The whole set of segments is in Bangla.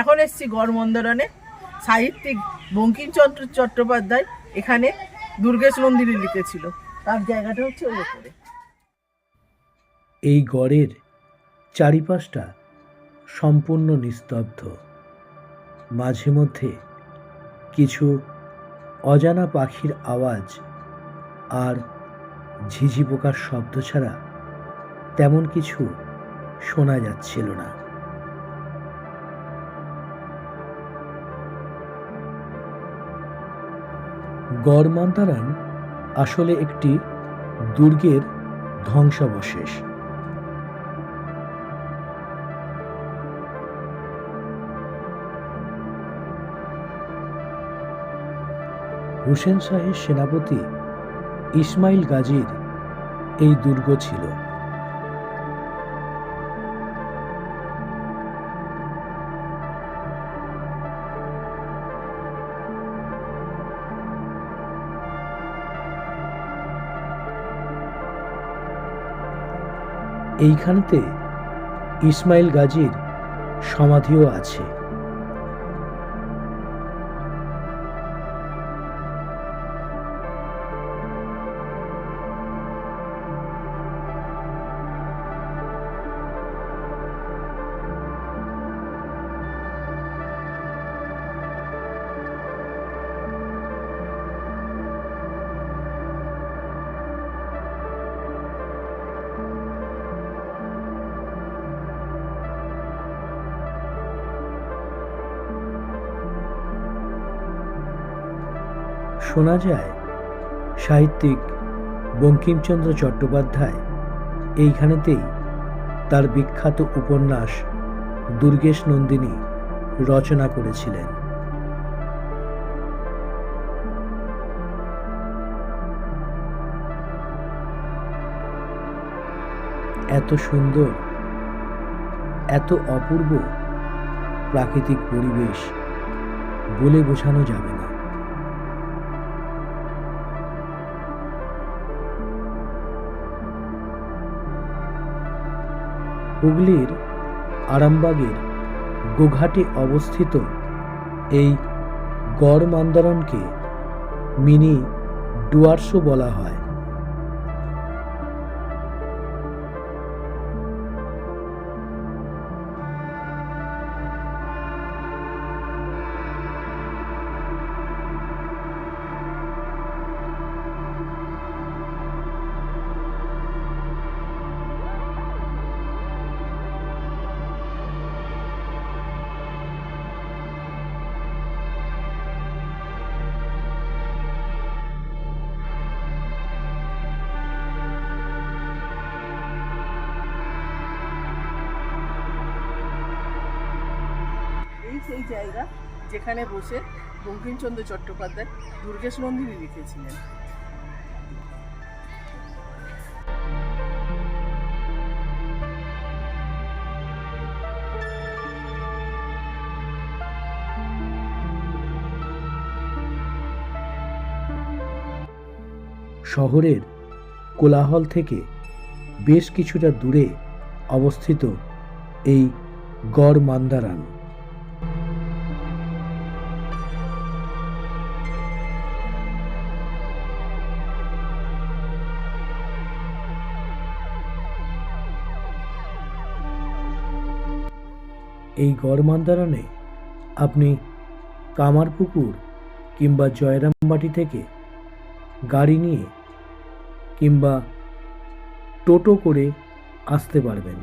এখন এসছি গড়মন্দরণে। সাহিত্যিক বঙ্কিমচন্দ্র চট্টোপাধ্যায় এখানে দুর্গেশ নন্দিনী লিখেছিল। তার জায়গাটা হচ্ছে ওই ওপরে এই গড়ের চারিপাশটা সম্পূর্ণ নিস্তব্ধ। মাঝে মধ্যে কিছু অজানা পাখির আওয়াজ আর ঝিঝি পোকার শব্দ ছাড়া তেমন কিছু শোনা যাচ্ছিল না। গড়মান্তারান আসলে একটি দুর্গের ধ্বংসাবশেষ। হুসেন শাহের সেনাপতি ইসমাইল গাজীর এই দুর্গ ছিল। এইখানেতে ইসমাইল গাজীর সমাধিও আছে। শোনা যায়, সাহিত্যিক বঙ্কিমচন্দ্র চট্টোপাধ্যায় এইখানেতেই তার বিখ্যাত উপন্যাস দুর্গেশ নন্দিনী রচনা করেছিলেন। এত সুন্দর, এত অপূর্ব প্রাকৃতিক পরিবেশ বলে বোঝানো যাবে না। হুগলির আরামবাগের গোঘাটে অবস্থিত এই গড় মান্দারণকে মিনি ডুয়ার্সও বলা হয়। জায়গা যেখানে বসে বঙ্কিমচন্দ্র চট্টোপাধ্যায় দুর্গেশ নন্দিনী লিখেছিলেন। শহরের কোলাহল থেকে বেশ কিছুটা দূরে অবস্থিত এই গড় মান্দারান। এই গড় মান্দারানে আপনি কামারপুকুর কিংবা জয়রামবাটি থেকে গাড়ি নিয়ে কিংবা টোটো করে আসতে পারবেন।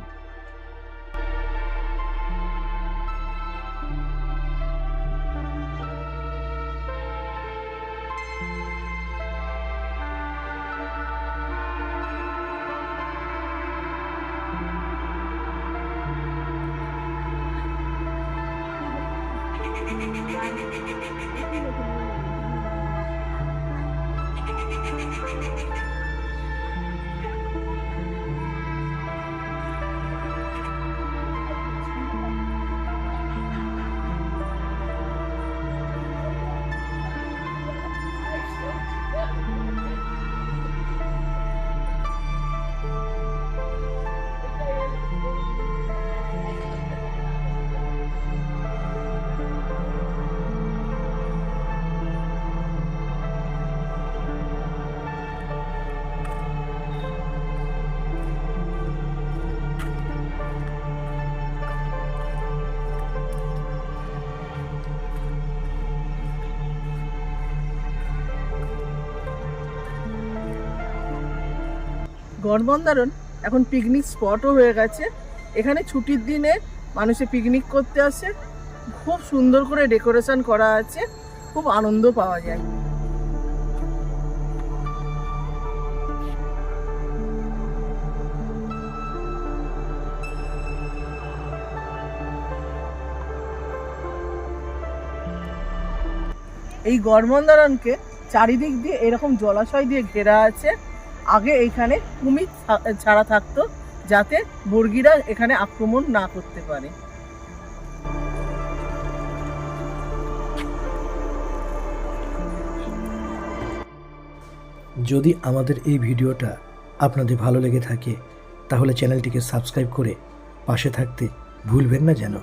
গড়মন্দারণ এখন পিকনিক স্পটও হয়ে গেছে। এখানে ছুটির দিনে মানুষে পিকনিক করতে আসে। খুব সুন্দর করে ডেকোরেশন করা আছে। খুব আনন্দ পাওয়া যায়। এই গড়মন্দারণকে চারিদিক দিয়ে এরকম জলাশয় দিয়ে ঘেরা আছে। আগে এইখানে কুমির ছাড়া থাকতো, যাতে বর্গিরা এখানে আক্রমণ না করতে পারে। যদি আমাদের এই ভিডিওটা আপনাদের ভালো লেগে থাকে, তাহলে চ্যানেলটিকে সাবস্ক্রাইব করে পাশে থাকতে ভুলবেন না যেন।